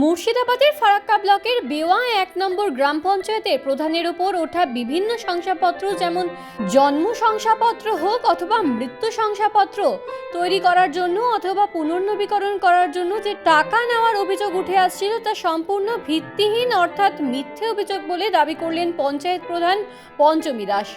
মুর্শিদাবাদের ফারাক্কা ব্লকের বেওয়া এক নম্বর গ্রাম পঞ্চায়েতের প্রধানের ওপর ওঠা বিভিন্ন শংসাপত্র, যেমন জন্ম শংসাপত্র হোক অথবা মৃত্যু শংসাপত্র, তৈরি করার জন্য অথবা পুনর্নবীকরণ করার জন্য যে টাকা নেওয়ার অভিযোগ উঠে আসছিল তা সম্পূর্ণ ভিত্তিহীন, অর্থাৎ মিথ্যে অভিযোগ বলে দাবি করলেন পঞ্চায়েত প্রধান পঞ্চমী দাস।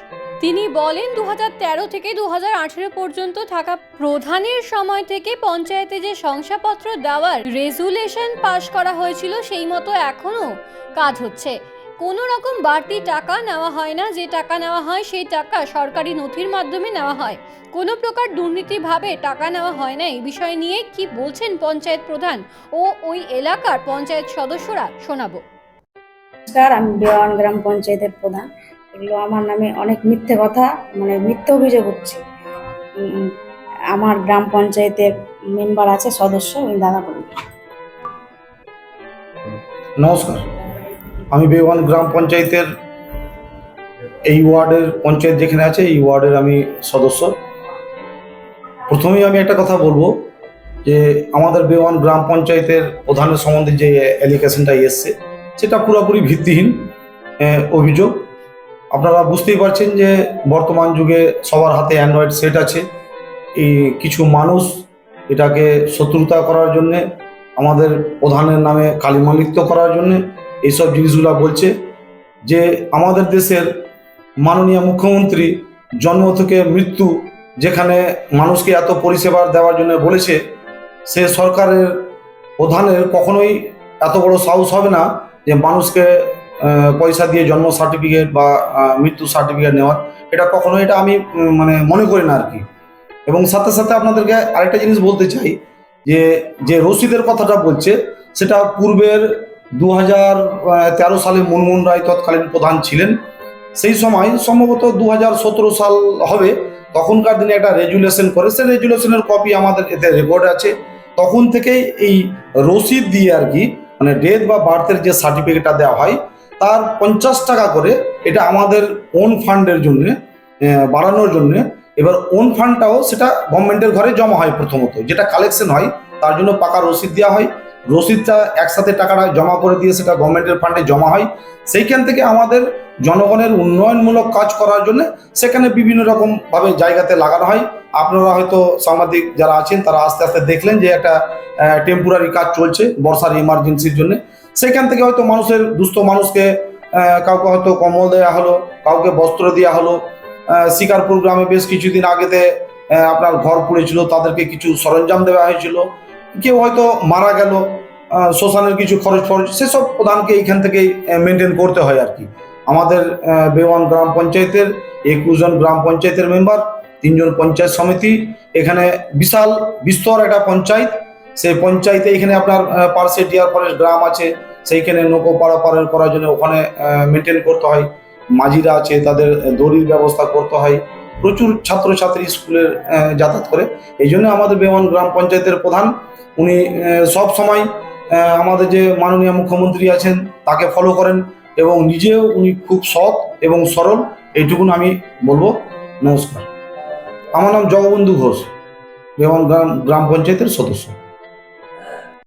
তিনি বলেন দু হাজার তেরো থেকে দুহাজার আঠারো পর্যন্ত থাকা প্রধানের সময় থেকে পঞ্চায়েতে যে শংসাপত্র দেওয়ার রেজুলেশন পাশ করা হয়েছিল, সেই মতো এখনও কাজ হচ্ছে। কোনো রকম বাড়তি টাকা নেওয়া হয় না, যে টাকা নেওয়া হয়, সেই টাকা সরকারি নথির মাধ্যমে নেওয়া হয়। কোনো প্রকার দুর্নীতিভাবে টাকা নেওয়া হয় না। এই বিষয় নিয়ে কি বলছেন পঞ্চায়েত প্রধান ও ওই এলাকার পঞ্চায়েত সদস্যরা, শোনাবো। নমস্কার, আমি দেওয়ান গ্রাম পঞ্চায়েতের প্রধান। এগুলো আমার নামে অনেক মিথ্যে কথা মানে মিথ্যে অভিযোগ হচ্ছে আমার গ্রাম পঞ্চায়েতের মেম্বার আছে, সদস্য দাদা বলুন। নমস্কার। আমি বেওয়ান গ্রাম পঞ্চায়েতের এই ওয়ার্ডের পঞ্চায়েত যেখানে আছে, এই ওয়ার্ডের আমি সদস্য। প্রথমেই আমি একটা কথা বলব, যে আমাদের বেওয়ান গ্রাম পঞ্চায়েতের প্রধানের সম্বন্ধে যে অ্যালিগেশনটা এসছে, সেটা পুরোপুরি ভিত্তিহীন অভিযোগ। আপনারা বুঝতেই পারছেন যে বর্তমান যুগে সবার হাতে অ্যান্ড্রয়েড সেট আছে। এই কিছু মানুষ এটাকে শত্রুতা করার জন্যে, আমাদের প্রধানের নামে কালিমালিপ্ত করার জন্য এইসব জিনিসগুলো বলছে যে আমাদের দেশের মাননীয় মুখ্যমন্ত্রী জন্ম থেকে মৃত্যু যেখানে মানুষকে এত পরিষেবা দেওয়ার জন্য বলেছে, সে সরকারের প্রধানের কখনোই এত বড় সাহস হবে না যে মানুষকে পয়সা দিয়ে জন্ম সার্টিফিকেট বা মৃত্যু সার্টিফিকেট নেওয়ার, এটা কখনো এটা আমি মানে মনে করি না আর কি এবং সাথে সাথে আপনাদেরকে আরেকটা জিনিস বলতে চাই, যে যে রসিদের কথাটা বলছে, সেটা পূর্বের দু হাজার তেরো সালে মুনমুন রায় তৎকালীন প্রধান ছিলেন। সেই সময় সম্ভবত দু হাজার সতেরো সাল হবে, তখনকার দিনে একটা রেজুলেশন করে সেই রেজুলেশনের কপি আমাদের এতে রেকর্ড আছে। তখন থেকেই এই রসিদ দিয়ে আর কি মানে ডেথ বা বার্থের যে সার্টিফিকেটটা দেওয়া হয় তার পঞ্চাশ টাকা করে এটা আমাদের ওন ফান্ডের জন্য বাড়ানোর জন্য। এবার ওন ফান্ডটাও সেটা গভর্নমেন্টের ঘরে জমা হয় প্রথমত। যেটা কালেকশন হয়, তার জন্য পাকা রসিদ দেওয়া হয়। রসিদটা একসাথে টাকাটা জমা করে দিয়ে সেটা গভর্নমেন্টের ফান্ডে জমা হয়। সেইখান থেকে আমাদের জনগণের উন্নয়নমূলক কাজ করার জন্য সেখানে বিভিন্ন রকম ভাবে জায়গাতে লাগানো হয়। আপনারা হয়তো সাংবাদিক যারা আছেন, তারা আস্তে আস্তে দেখলেন যে একটা টেম্পোরারি কাজ চলছে, বর্ষার ইমার্জেন্সির জন্য। সেখান থেকে হয়তো মানুষের, দুস্থ মানুষকে কাউকে হয়তো কম্বল দেওয়া হলো, কাউকে বস্ত্র দেওয়া হলো। শিকারপুর গ্রামে বেশ কিছুদিন আগেতে আপনার ঘর পুড়েছিল, তাদেরকে কিছু সরঞ্জাম দেওয়া হয়েছিল। কেউ হয়তো মারা গেল শ্মশানের কিছু খরচ ফরচ, সেসব প্রধানকে এইখান থেকেই মেনটেন করতে হয় আর কি। আমাদের বেওয়ান গ্রাম পঞ্চায়েতের একুশ জন গ্রাম পঞ্চায়েতের মেম্বার তিনজন পঞ্চায়েত সমিতি, এখানে বিশাল, বিস্তর একটা পঞ্চায়েত। সেই পঞ্চায়েতে এখানে আপনার পার্সে ডিয়ার ফরেস্ট গ্রাম আছে, সেইখানে নৌকো পারাপারের করার জন্য ওখানে মেনটেন করতে হয়। মাঝিরা আছে, তাদের দড়ির ব্যবস্থা করতে হয়। প্রচুর ছাত্রছাত্রী স্কুলের যাতায়াত করে। এই জন্য আমাদের বেওয়ান গ্রাম পঞ্চায়েতের প্রধান, উনি সব সময় আমাদের যে মাননীয় মুখ্যমন্ত্রী আছেন, তাকে ফলো করেন এবং নিজেও উনি খুব সৎ এবং সরল। এইটুকুন আমি বলব। নমস্কার। আমার নাম জগবন্ধু ঘোষ বেওয়ান গ্রাম গ্রাম পঞ্চায়েতের সদস্য।